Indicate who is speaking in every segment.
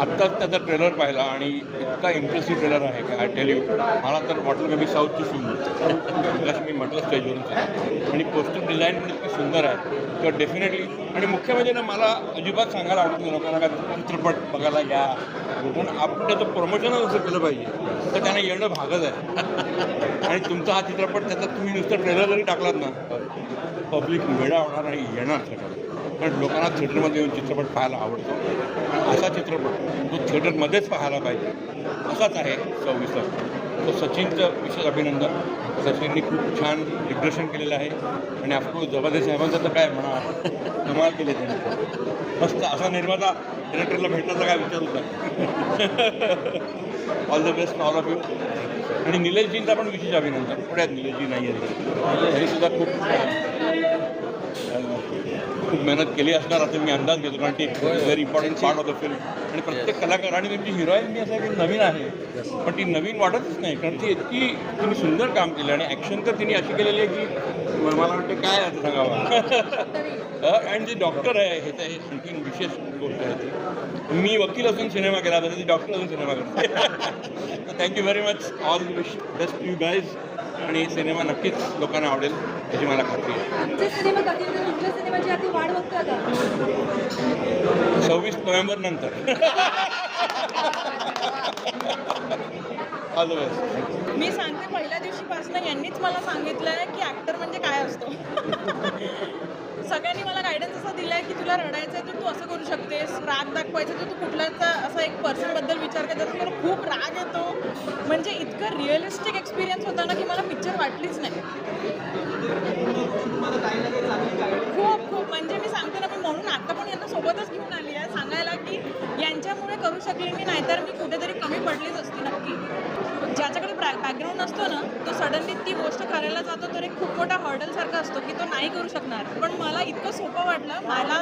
Speaker 1: आत्ताच त्याचा ट्रेलर पाहिला आणि इतका इम्प्रेसिव्ह ट्रेलर आहे की आय टेल यू मला तर वाटलं की मी साऊथची सुंदर मी म्हटलं स्टेजवरून आणि पोस्टर डिझाईन पण इतकी सुंदर आहे. तर डेफिनेटली आणि मुख्य म्हणजे ना मला अजिबात सांगायला आवडत नाही लोकांना का चित्रपट बघायला या. पण आपण त्याचं प्रमोशनच असं केलं पाहिजे. तर त्यांना येणं भागच आहे. आणि तुमचा हा चित्रपट त्याचा तुम्ही नुसतं ट्रेलर जरी टाकलात ना पब्लिक वेळा होणार आणि येणार सगळं कारण लोकांना थिएटरमध्ये येऊन चित्रपट पाहायला आवडतो. आणि असा चित्रपट तो थिएटरमध्येच पाहायला पाहिजे. असाच आहे सव्वीसचा तो सचिनचं विशेष अभिनंदन. सचिननी खूप छान दिग्दर्शन केलेलं आहे. आणि ऑफकोर्स जबादे साहेबांचं तर काय म्हणा कमाल केले त्यांनी. मस्त असा निर्माता डिरेक्टरला भेटण्याचा काय विचार होता all the best all of you आणि निलेशजींचा पण विशेष अभिनंदन. पुण्यात निलेशजी नाही आहे तरी सुद्धा खूप खूप मेहनत केली असणार असं मी अंदाज घेतो कारण ती very important part of the film आणि प्रत्येक कलाकार आणि तुमची हिरोईन मी असं की नवीन आहे. पण ती नवीन वाटतच नाही कारण ती इतकी तिने सुंदर काम केलं आणि ॲक्शन तर तिने अशी केलेली आहे की मला वाटतं काय आता सांगावं? आणि जे डॉक्टर आहे हे तर हे आणखी विशेष गोष्ट आहे ती. मी वकील असून सिनेमा केला तर ती डॉक्टर असून सिनेमा करते. Thank you very much all wish best you guys आणि सिनेमा नक्कीच लोकांना आवडेल याची मला खात्री आहे.
Speaker 2: आमचे सिनेमा कधी होते तुमच्या सिनेमाची आधी वाढ बघता का?
Speaker 1: सव्वीस नोव्हेंबर नंतर. ऑल द बेस्ट
Speaker 3: मी सांगते पहिल्या दिवशीपासून यांनीच मला सांगितलं आहे की ॲक्टर म्हणजे काय असतो. सगळ्यांनी मला गायडन्स असं दिलं आहे की तुला रडायचं आहे तर तू असं करू शकतेस. राग दाखवायचं तर तू कुठल्याच असा एक पर्सनबद्दल विचार कर तर मला खूप राग येतो. म्हणजे इतकं रिअलिस्टिक एक्सपिरियन्स होता ना की मला पिक्चर वाटलीच नाही. खूप खूप. म्हणजे मी सांगते ना मी म्हणून आता पण यांना सोबतच घेऊन आली आहे. सांगायला की यांच्यामुळे करू शकले मी नाहीतर मी कुठेतरी कमी पडलीच असती नक्की ज्याच्याकडे बॅकग्राऊंड असतो ना तो सडनली ती गोष्ट करायला जातो तर एक खूप मोठा हर्डल सारखा असतो की तो नाही करू शकणार. पण मला इतकं सोपं वाटलं मला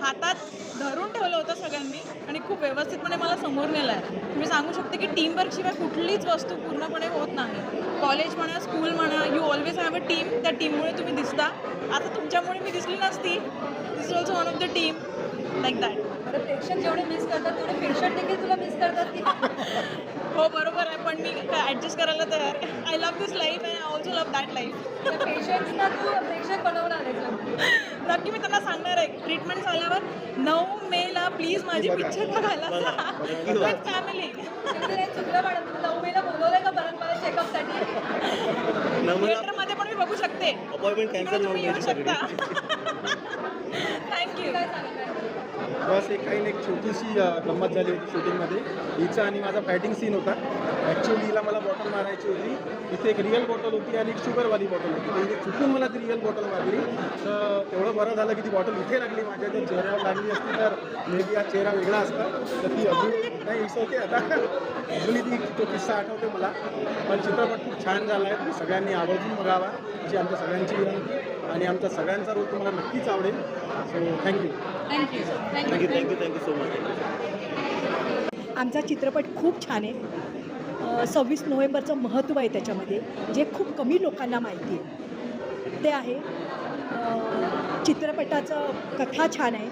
Speaker 3: हातात धरून ठेवलं होतं सगळ्यांनी आणि खूप व्यवस्थितपणे मला समोर नेलं आहे. मी सांगू शकते की टीमवर्कशिवाय कुठलीच वस्तू पूर्णपणे होत नाही. कॉलेज म्हणा स्कूल म्हणा you always have a team त्या टीममुळे तुम्ही दिसता. आता तुमच्यामुळे मी दिसली नसती. This also one of the team like that
Speaker 2: प्रेक्षक जेवढे मिस करतात तेवढे पेशंट देखील तुला मिस करतात की?
Speaker 3: हो बरोबर आहे पण मी ॲडजस्ट करायला तयार I love this life and I also love that life
Speaker 2: पेशंट्सना तू प्रेक्षक बनवणार आहेस
Speaker 3: नक्की मी त्यांना सांगणार आहे ट्रीटमेंट झाल्यावर नऊ मेला प्लीज माझी पिक्चर बघायला विथ फॅमिली
Speaker 2: चुकलं मॅडम तू नऊ मेला बोलवलंय का परत मला चेकअपसाठी
Speaker 3: थिएटरमध्ये पण मी बघू शकते.
Speaker 4: अपॉइंटमेंट कॅन्सल
Speaker 3: तुम्ही येऊ शकता. थँक्यू
Speaker 2: काय सांगणार
Speaker 4: बस एक काही एक छोटीशी गंमत झाली होती शूटिंगमध्ये. हिचा आणि माझा फॅटिंग सीन होता. ॲक्च्युली हिला मला बॉटल मारायची होती. इथे एक रिअल बॉटल होती आणि एक शुगरवाली बॉटल होती. म्हणजे चुकून मला ती रिअल बॉटल मारली. तर तेवढं बरं झालं की ती बॉटल इथे लागली माझ्या जर चेहऱ्यावर लागली असती तर मे बी हा चेहरा वेगळा असता. तर ती अजून नाही इट्स ओके आता अजूनही ती तो किस्सा आठवते मला. पण चित्रपट खूप छान झाला आहे सगळ्यांनी आवर्जून बघावा. जी आमच्या सगळ्यांची विनंती. आणि आमचा सगळ्यांचा रोल तुम्हाला नक्कीच आवडेल. So thank you
Speaker 2: thank you
Speaker 4: thank you thank you thank you so much
Speaker 5: आमचा चित्रपट खूप छान आहे. सव्वीस नोव्हेंबरचं महत्त्व आहे त्याच्यामध्ये. जे खूप कमी लोकांना माहिती आहे. ते आहे चित्रपटाचं कथा छान आहे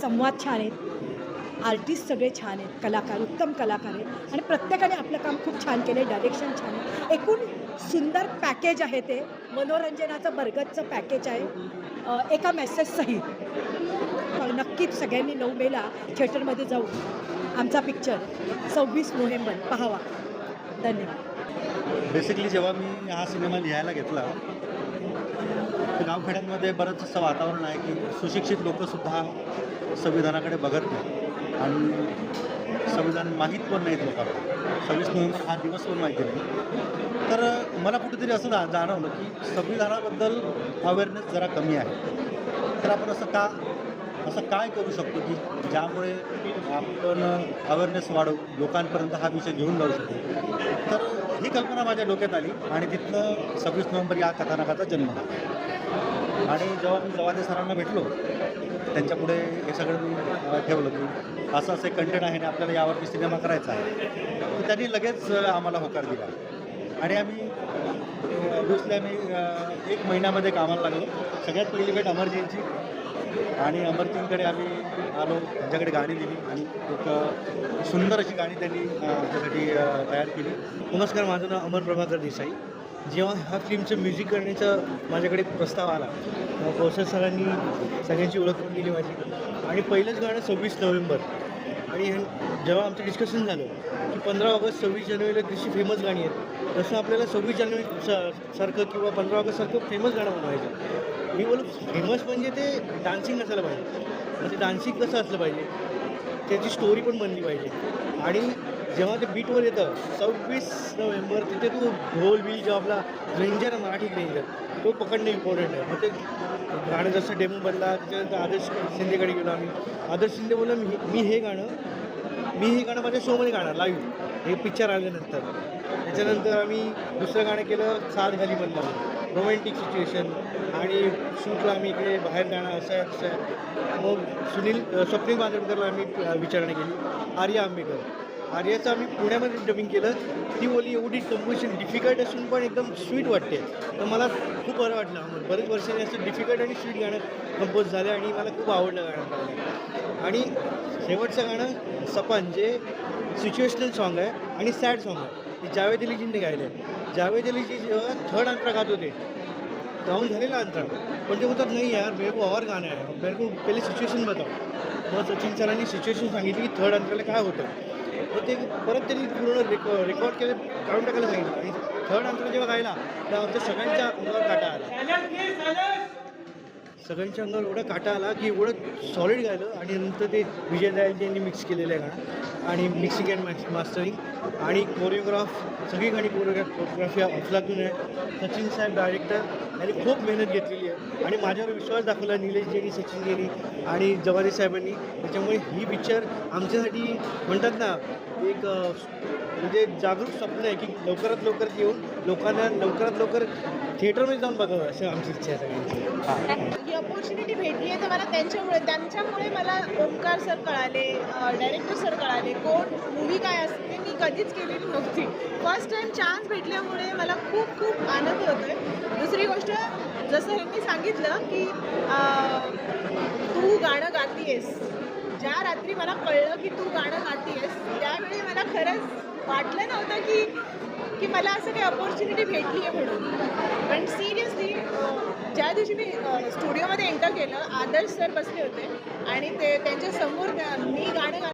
Speaker 5: संवाद छान आहेत आर्टिस्ट सगळे छान आहेत कलाकार उत्तम कलाकार आहेत. आणि प्रत्येकाने आपलं काम खूप छान केलं आहे डायरेक्शन छान आहे. एकूण सुंदर पॅकेज आहे ते. मनोरंजनाचं बरगतचं पॅकेज आहे. एका मेसेजसहित पण नक्कीच सगळ्यांनी नऊ मेला थिएटरमध्ये जाऊ. आमचा पिक्चर सव्वीस नोव्हेंबर. पाहावा. धन्यवाद.
Speaker 6: बेसिकली जेव्हा मी हा सिनेमा लिहायला घेतला गावखेड्यांमध्ये बरंच असं वातावरण आहे की सुशिक्षित लोकसुद्धा संविधानाकडे बघत नाही. आणि संविधान माहीत पण नाहीत लोकांना. सव्वीस नोव्हेंबर हा दिवस पण माहिती नाही. तर मला कुठेतरी असं जा जाणवलं की संविधानाबद्दल अवेअरनेस जरा कमी आहे. तर आपण असं का असं काय करू शकतो की ज्यामुळे आपण अवेअरनेस वाढवू लोकांपर्यंत हा विषय घेऊन जाऊ शकतो? तर ही कल्पना माझ्या डोक्यात आली आणि तिथलं सव्वीस नोव्हेंबर या कथानकाचा जन्म झाला. आणि जेव्हा मी जवादे सरांना भेटलो त्यांच्यापुढे हे सगळं मी ठेवलं. की असं असं एक कंटेंट आहे आणि आपल्याला यावरती सिनेमा करायचा आहे. तर त्यांनी लगेच आम्हाला होकार दिला. आणि आम्ही दुसऱ्या आम्ही एक महिन्यामध्ये कामाला लागलो. सगळ्यात पहिली भेट अमरजींची आणि अमरजींकडे आम्ही आलो त्यांच्याकडे गाणी दिली. आणि एक सुंदर अशी गाणी त्यांनी अ, आमच्यासाठी तयार केली. नमस्कार माझं नाव अमर प्रभाकर देसाई. जेव्हा ह्या फिल्मचं म्युझिक करण्याचा माझ्याकडे प्रस्ताव आला. तेव्हा कौशल सरांनी सगळ्यांची ओळख करून दिली माझी. आणि पहिलंच गाणं सव्वीस नोव्हेंबर. आणि जेव्हा आमचं डिस्कशन झालं की पंधरा ऑगस्ट सव्वीस जानेवारीला कशी फेमस गाणी आहेत तसं आपल्याला सव्वीस जानेवारी स- सारखं किंवा पंधरा ऑगस्टसारखं फेमस गाणं बनवायचं. मी बोलू फेमस म्हणजे ते डान्सिंग असायला पाहिजे. म्हणजे डान्सिंग कसं असलं पाहिजे? त्याची स्टोरी पण बनली पाहिजे. आणि जेव्हा ते बीटवर येतं सव्वीस नोव्हेंबर तिथे तू ढोल बील जेव्हा आपला रेंजर मराठी रेंजर तो पकडणं इम्पॉर्टंट आहे. मग ते गाणं जसं डेमो बनला त्याच्यानंतर आदर्श शिंदेकडे गेलो आम्ही. आदर्श शिंदे बोलला मी मी हे गाणं मी हे गाणं माझ्या शोमध्ये गाणार लाईव्ह हे पिक्चर आल्यानंतर. त्याच्यानंतर आम्ही दुसरं गाणं केलं सात घाली बनला रोमॅन्टिक सिच्युएशन आणि शूटला आम्ही इकडे बाहेर जाणं असं आहे असं. आहे मग सुनील स्वप्नील बांदोडकरला आम्ही विचारणा केली. आर्या आंबेकर आर्याचं आम्ही पुण्यामध्ये डबिंग केलं. ती बोली एवढी कंपोजिशन डिफिकल्ट असून पण एकदम स्वीट वाटते. तर मला खूप बरं वाटलं. आम्हाला बरेच वर्षांनी असं डिफिकल्ट आणि स्वीट गाणं कंपोज झालं आणि मला खूप आवडलं गाणं आणि शेवटचं गाणं सपन जे सिच्युएशनल सॉन्ग आहे आणि सॅड सॉन्ग आहे. जावेद अलीजींनी गायलं आहे जावेद अलीजी जेव्हा थर्ड अंतरा गात होते गाऊन झालेला अंतरा. पण ते बोलतात नाही यार मेरे को और गाणं आहे. मेरे को पहिले सिच्युएशन बताव मग सचिन सरांनी सिच्युएशन सांगितली की थर्ड अंतराला काय होतं. मग ते परत त्यांनी पूर्ण रेकॉ रेकॉर्ड केले काढून टाकायला सांगितलं. आणि थर्ड अंतरा जेव्हा गायला तर आमच्या सगळ्यांच्या अंगावर काटा आला. सगळ्यांच्या अंगावर एवढा काटा आला की एवढं सॉलिड गायलं आणि नंतर ते विजय दयालजी यांनी मिक्स केलेलं आहे गाणं. आणि मिक्सिंग अँड मास्टरिंग आणि कोरिओग्राफ सगळी गाणी कोरिओग्राफी अफलातून आहे. सचिन साहेब डायरेक्टर यांनी खूप मेहनत घेतलेली आहे. आणि माझ्यावर विश्वास दाखवला निलेशजी सचिन सचिनजींनी आणि जवारी साहेबांनी. त्याच्यामुळे ही पिक्चर आमच्यासाठी म्हणतात ना एक म्हणजे जागरूक स्वप्न आहे की लवकरात लवकर येऊन लोकांना लवकरात लवकर थिएटरमध्ये जाऊन बघावं असं आमची इच्छा आहे सगळ्यांची. हां
Speaker 7: ही ऑपॉर्च्युनिटी भेटली आहे तर मला त्यांच्यामुळे त्यांच्यामुळे मला ओंकार सर कळाले डायरेक्टर सर कळाले. कोण? मूवी काय असते? मी कधीच केलेली नव्हती. फर्स्ट टाईम चान्स भेटल्यामुळे मला खूप खूप आनंद होतो आहे दुसरी गोष्ट जसं ह्यांनी सांगितलं की तू गाणं गातीयेस. ज्या रात्री मला कळलं की तू गाणं गातीयेस त्यावेळी मला खरंच वाटलं नव्हतं की की मला असं काही अपॉर्च्युनिटी भेटली आहे म्हणून. पण सिरियसली ज्या दिवशी मी स्टुडिओमध्ये एंटर केलं आदर्श सर बसले होते आणि ते त्यांच्यासमोर मी गाणं